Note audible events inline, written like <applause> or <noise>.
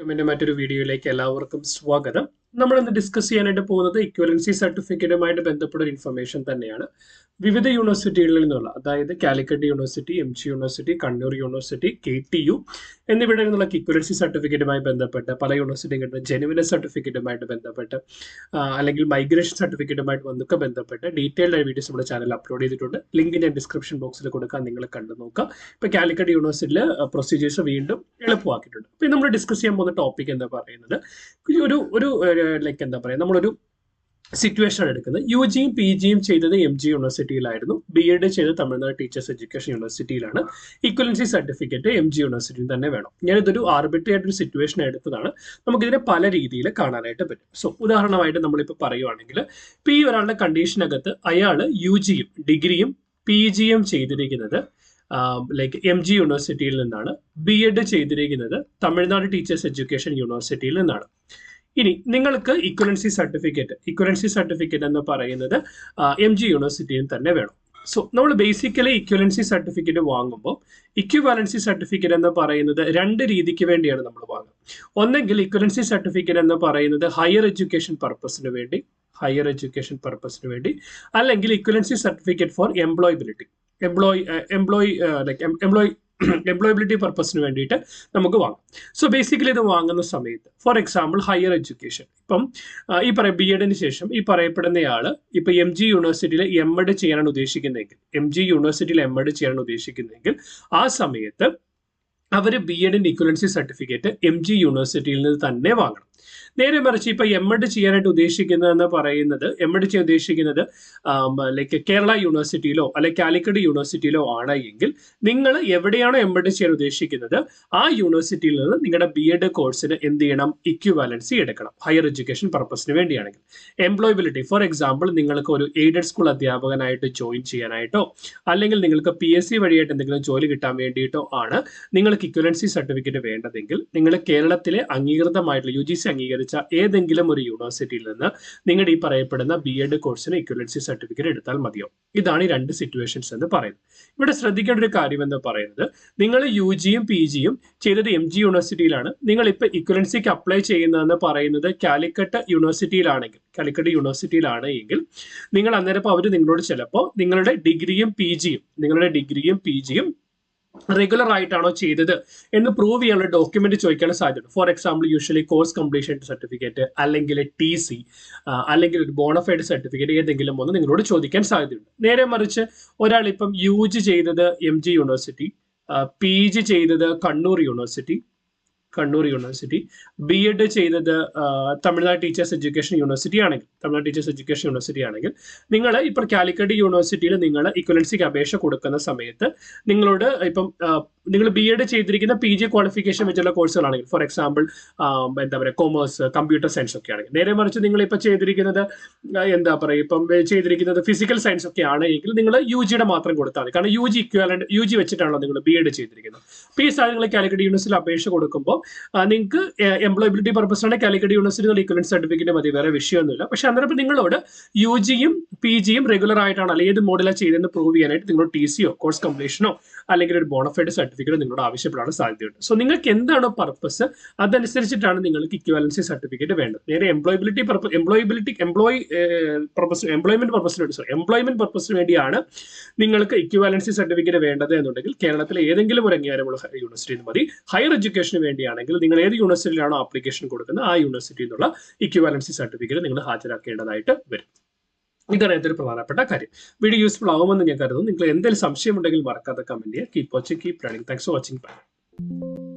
വെൽക്കമിന്റെ മറ്റൊരു വീഡിയോയിലേക്ക് എല്ലാവർക്കും സ്വാഗതം. നമ്മൾ ഇന്ന് ഡിസ്കസ് ചെയ്യാനായിട്ട് പോകുന്നത് ഇക്വലൻസി സർട്ടിഫിക്കറ്റുമായിട്ട് ബന്ധപ്പെട്ട ഒരു ഇൻഫർമേഷൻ തന്നെയാണ്. വിവിധ യൂണിവേഴ്സിറ്റികളിൽ നിന്നുള്ള അതായത് Calicut university M G university Kannur university K T U എന്നിവിടെ നിന്നുള്ള ഇക്വലൻസി സർട്ടിഫിക്കറ്റുമായി ബന്ധപ്പെട്ട് പല യൂണിവേഴ്സിറ്റിയും കിട്ടുന്ന ജെനുവിനസ് സർട്ടിഫിക്കറ്റുമായിട്ട് ബന്ധപ്പെട്ട് അല്ലെങ്കിൽ മൈഗ്രേഷൻ സർട്ടിഫിക്കറ്റുമായിട്ട് വന്നൊക്കെ ബന്ധപ്പെട്ട് ഡീറ്റെയിൽഡ് ആയ വീഡിയോസ് നമ്മുടെ ചാനൽ അപ്ലോഡ് ചെയ്തിട്ടുണ്ട്. ലിങ്ക് ഞാൻ ഡിസ്ക്രിപ്ഷൻ ബോക്സിൽ കൊടുക്കാൻ നിങ്ങൾ കണ്ടു നോക്കുക ഇപ്പൊ കാലിക്കറ്റ് യൂണിവേഴ്സിറ്റിയിൽ പ്രൊസീജിയേഴ്സ് വീണ്ടും എളുപ്പമാക്കിയിട്ടുണ്ട്. ഇപ്പൊ നമ്മൾ ഡിസ്കസ് ചെയ്യാൻ പോകുന്ന ടോപ്പിക് എന്താ പറയുന്നത്? ഒരു ഒരു ലൈക്ക് എന്താ പറയുക നമ്മളൊരു സിറ്റുവേഷൻ എടുക്കുന്നത്. യു ജിയും പി ജിയും ചെയ്തത് എം ജി യൂണിവേഴ്സിറ്റിയിലായിരുന്നു. ബി എഡ് ചെയ്തത് തമിഴ്നാട് ടീച്ചേഴ്സ് എഡ്യൂക്കേഷൻ യൂണിവേഴ്സിറ്റിയിലാണ് ഇക്വലൻസി സർട്ടിഫിക്കറ്റ് എം ജി യൂണിവേഴ്സിറ്റിയിൽ തന്നെ വേണം. ഞാനിതൊരു ആർബിട്രറി ആയിട്ടൊരു സിറ്റുവേഷൻ എടുത്തതാണ്. നമുക്കിതിനെ പല രീതിയിൽ കാണാനായിട്ട് പറ്റും. സോ ഉദാഹരണമായിട്ട് നമ്മളിപ്പോൾ പറയുവാണെങ്കിൽ പി ഒരാളുടെ കണ്ടീഷനകത്ത് അയാൾ യു ജിയും ഡിഗ്രിയും പി ജിയും ചെയ്തിരിക്കുന്നത് ലൈക്ക് എം ജി യൂണിവേഴ്സിറ്റിയിൽ നിന്നാണ്. ബി എഡ് ചെയ്തിരിക്കുന്നത് തമിഴ്നാട് ടീച്ചേഴ്സ് എഡ്യൂക്കേഷൻ യൂണിവേഴ്സിറ്റിയിൽ നിന്നാണ്. ഇനി നിങ്ങൾക്ക് ഇക്വലൻസി സർട്ടിഫിക്കറ്റ് ഇക്വലൻസി സർട്ടിഫിക്കറ്റ് എന്ന് പറയുന്നത് എം ജി യൂണിവേഴ്സിറ്റിയിൽ തന്നെ വേണം. സോ നമ്മൾ ബേസിക്കലി ഇക്വലൻസി സർട്ടിഫിക്കറ്റ് വാങ്ങുമ്പോൾ ഇക്വിവാലൻസി സർട്ടിഫിക്കറ്റ് എന്ന് പറയുന്നത് രണ്ട് രീതിക്ക് വേണ്ടിയാണ് നമ്മൾ വാങ്ങുക. ഒന്നെങ്കിൽ ഇക്വലൻസി സർട്ടിഫിക്കറ്റ് എന്ന് പറയുന്നത് ഹയർ എഡ്യൂക്കേഷൻ പർപ്പസിന് വേണ്ടി ഹയർ എഡ്യൂക്കേഷൻ പർപ്പസിന് വേണ്ടി അല്ലെങ്കിൽ equivalency certificate for employability employ employ like employ <clears throat> employability പർപ്പസിന് വേണ്ടിയിട്ട് നമുക്ക് വാങ്ങാം. സോ ബേസിക്കലി ഇത് വാങ്ങുന്ന സമയത്ത് ഫോർ എക്സാമ്പിൾ ഹയർ എഡ്യൂക്കേഷൻ ഇപ്പം ഈ പറയ ബി എഡിന് ശേഷം ഈ പറയപ്പെടുന്നയാൾ ഇപ്പം എം ജി യൂണിവേഴ്സിറ്റിയിൽ എം എഡ് ചെയ്യാനാണ് ഉദ്ദേശിക്കുന്നതെങ്കിൽ എം ജി യൂണിവേഴ്സിറ്റിയിൽ എം എഡ് ചെയ്യാനാണ് ഉദ്ദേശിക്കുന്നതെങ്കിൽ ആ സമയത്ത് അവർ ബി എഡിന്റെ ഇക്വലൻസി സർട്ടിഫിക്കറ്റ് എം ജി യൂണിവേഴ്സിറ്റിയിൽ നിന്ന് തന്നെ വാങ്ങണം. നേരെ മറിച്ച് ഇപ്പൊ എം എഡ് ചെയ്യാനായിട്ട് ഉദ്ദേശിക്കുന്നതെന്ന് പറയുന്നത് എം എഡ് ചെയ്യാൻ ഉദ്ദേശിക്കുന്നത് ലൈക്ക് കേരള യൂണിവേഴ്സിറ്റിയിലോ അല്ലെങ്കിൽ കാലിക്കറ്റ് യൂണിവേഴ്സിറ്റിയിലോ ആണ് എങ്കിൽ നിങ്ങൾ എവിടെയാണോ എം എഡ് ചെയ്യാൻ ഉദ്ദേശിക്കുന്നത് ആ യൂണിവേഴ്സിറ്റിയിൽ നിന്ന് നിങ്ങളുടെ ബി എഡ് കോഴ്സിന് എന്ത് ചെയ്യണം? ഇക്യുവാലൻസി എടുക്കണം ഹയർ എഡ്യൂക്കേഷൻ പർപ്പസിന് വേണ്ടിയാണെങ്കിൽ. എംപ്ലോയബിലിറ്റി ഫോർ എക്സാമ്പിൾ നിങ്ങൾക്ക് ഒരു എയ്ഡഡ് സ്കൂൾ അധ്യാപകനായിട്ട് ജോയിൻ ചെയ്യാനായിട്ടോ അല്ലെങ്കിൽ നിങ്ങൾക്ക് പി എസ് സി വഴിയായിട്ട് എന്തെങ്കിലും ജോലി കിട്ടാൻ വേണ്ടിയിട്ടോ ആണ് നിങ്ങൾക്ക് ഇക്വലൻസി സർട്ടിഫിക്കറ്റ് വേണ്ടതെങ്കിൽ നിങ്ങൾ കേരളത്തിലെ അംഗീകൃതമായിട്ടുള്ള യു ജി സി അംഗീകരിച്ച ഏതെങ്കിലും ഒരു യൂണിവേഴ്സിറ്റിയിൽ നിന്ന് നിങ്ങളുടെ ഈ പറയപ്പെടുന്ന ബി എഡ് കോഴ്സിന് ഇക്വലൻസി സർട്ടിഫിക്കറ്റ് എടുത്താൽ മതിയോ? ഇതാണ് ഈ രണ്ട് സിറ്റുവേഷൻസ് എന്ന് പറയുന്നത്. ഇവിടെ ശ്രദ്ധിക്കേണ്ട ഒരു കാര്യം എന്ന് പറയുന്നത് നിങ്ങൾ യു ജിയും പി ജിയും ചെയ്തത് എം ജി യൂണിവേഴ്സിറ്റിയിലാണ് നിങ്ങൾ ഇപ്പൊ ഇക്വലൻസിക്ക് അപ്ലൈ ചെയ്യുന്നതെന്ന് പറയുന്നത് കാലിക്കട്ട് യൂണിവേഴ്സിറ്റിയിലാണെങ്കിൽ കാലിക്കട്ട് യൂണിവേഴ്സിറ്റിയിലാണ് എങ്കിൽ നിങ്ങൾ അന്നേരം അവർ നിങ്ങളോട് ചിലപ്പോൾ നിങ്ങളുടെ ഡിഗ്രിയും പി ജിയും നിങ്ങളുടെ ഡിഗ്രിയും പി ജിയും റെഗുലർ ആയിട്ടാണോ ചെയ്തത് എന്ന് പ്രൂവ് ചെയ്യാനുള്ള ഡോക്യുമെന്റ് ചോദിക്കാൻ സാധ്യതയുണ്ട് for example usually course completion certificate അല്ലെങ്കിൽ ടി സി അല്ലെങ്കിൽ ഒരു ബോണഫൈഡ് സർട്ടിഫിക്കറ്റ് ഏതെങ്കിലും ഒന്ന് നിങ്ങളോട് ചോദിക്കാൻ സാധ്യതയുണ്ട്. നേരെ മറിച്ച് ഒരാൾ ഇപ്പം യു ജി ചെയ്തത് M G university P G ചെയ്തത് Kannur university Kannur university B Ed ചെയ്തത് തമിഴ്നാട് ടീച്ചേഴ്സ് എഡ്യൂക്കേഷൻ യൂണിവേഴ്സിറ്റി ആണെങ്കിൽ തമിഴ്നാട് ടീച്ചേഴ്സ് എഡ്യൂക്കേഷൻ യൂണിവേഴ്സിറ്റി ആണെങ്കിൽ നിങ്ങൾ ഇപ്പോൾ കാലിക്കറ്റ് യൂണിവേഴ്സിറ്റിയിൽ നിങ്ങൾ ഇക്വലൻസിക്ക് അപേക്ഷ കൊടുക്കുന്ന സമയത്ത് നിങ്ങളോട് ഇപ്പം നിങ്ങൾ ബി എഡ് ചെയ്തിരിക്കുന്ന പി ജി ക്വാളിഫിക്കേഷൻ വെച്ചുള്ള കോഴ്സുകളാണെങ്കിൽ ഫോർ എക്സാമ്പിൾ എന്താ പറയുക കോമേഴ്സ് കമ്പ്യൂട്ടർ സയൻസ് ഒക്കെ ആണെങ്കിൽ. നേരെ മറിച്ച് നിങ്ങൾ ഇപ്പോൾ ചെയ്തിരിക്കുന്നത് എന്താ പറയുക ഇപ്പം ചെയ്തിരിക്കുന്നത് ഫിസിക്കൽ സയൻസ് ഒക്കെ ആണെങ്കിൽ നിങ്ങൾ യു ജിയുടെ മാത്രം കൊടുത്താൽ മതി. കാരണം U G equivalent U G വെച്ചിട്ടാണല്ലോ നിങ്ങൾ ബി എഡ് ചെയ്തിരിക്കുന്നത്. അപ്പോൾ ഈ സാധനങ്ങൾ കാലിക്കറ്റ് യൂണിവേഴ്സിറ്റിയിൽ അപേക്ഷ കൊടുക്കുമ്പോൾ നിങ്ങൾക്ക് എംപ്ലോയബിലിറ്റി പർപ്പസിനാണ് കാലിക്കറ്റ് യൂണിവേഴ്സിറ്റി ഇക്വലൻസ് സർട്ടിഫിക്കറ്റ് മതി. വേറെ വിഷയമൊന്നുമില്ല. പക്ഷെ അന്നേരം നിങ്ങളോട് യു ജിയും പി ജിയും റെഗുലർ ആയിട്ടാണ് അല്ലെങ്കിൽ ഏത് മോഡലാണ് ചെയ്തതെന്ന് പ്രൂവ് ചെയ്യാനായിട്ട് നിങ്ങളോട് ടി സിയോ കോഴ്സ് കംപ്ലീഷനോ അല്ലെങ്കിൽ ഒരു ബോണഫൈഡ് സർട്ടിഫിക്കറ്റ് നിങ്ങളോട് ആവശ്യപ്പെടാൻ സാധ്യതയുണ്ട്. സോ നിങ്ങൾക്ക് എന്താണ് പർപ്പസ് അതനുസരിച്ചിട്ടാണ് നിങ്ങൾക്ക് ഇക്വാലൻസി സർട്ടിഫിക്കറ്റ് വേണ്ടത്. നേരെ employability purpose employability employee purpose employment പർപ്പസിന് വേണ്ടി സോറി എംപ്ലോയ്മെന്റ് പർപ്പസിന് വേണ്ടിയാണ് നിങ്ങൾക്ക് ഇക്വാലൻസി സർട്ടിഫിക്കറ്റ് വേണ്ടത് എന്നുണ്ടെങ്കിൽ കേരളത്തിലെ ഏതെങ്കിലും ഒരു അംഗീകാരമുള്ള യൂണിവേഴ്സിറ്റി മതി. ഹയർ എഡ്യൂക്കേഷന് വേണ്ടിയാണെങ്കിൽ നിങ്ങൾ ഏത് യൂണിവേഴ്സിറ്റിയിലാണോ ആപ്ലിക്കേഷൻ കൊടുക്കുന്നത് ആ യൂണിവേഴ്സിറ്റിയിൽ നിന്നുള്ള ഇക്വാലൻസി സർട്ടിഫിക്കറ്റ് നിങ്ങൾ ഹാജരാക്കേണ്ടതായിട്ട് വരും. ഇതാണ് ഏറ്റവും പ്രധാനപ്പെട്ട കാര്യം. വീഡിയോ യൂസ്ഫുൾ ആവുമെന്ന് ഞാൻ കരുതുന്നു. നിങ്ങൾ എന്തെങ്കിലും സംശയം ഉണ്ടെങ്കിൽ മറക്കാതെ കമന്റ് ചെയ്യുക. Keep watching keep running thanks for watching bye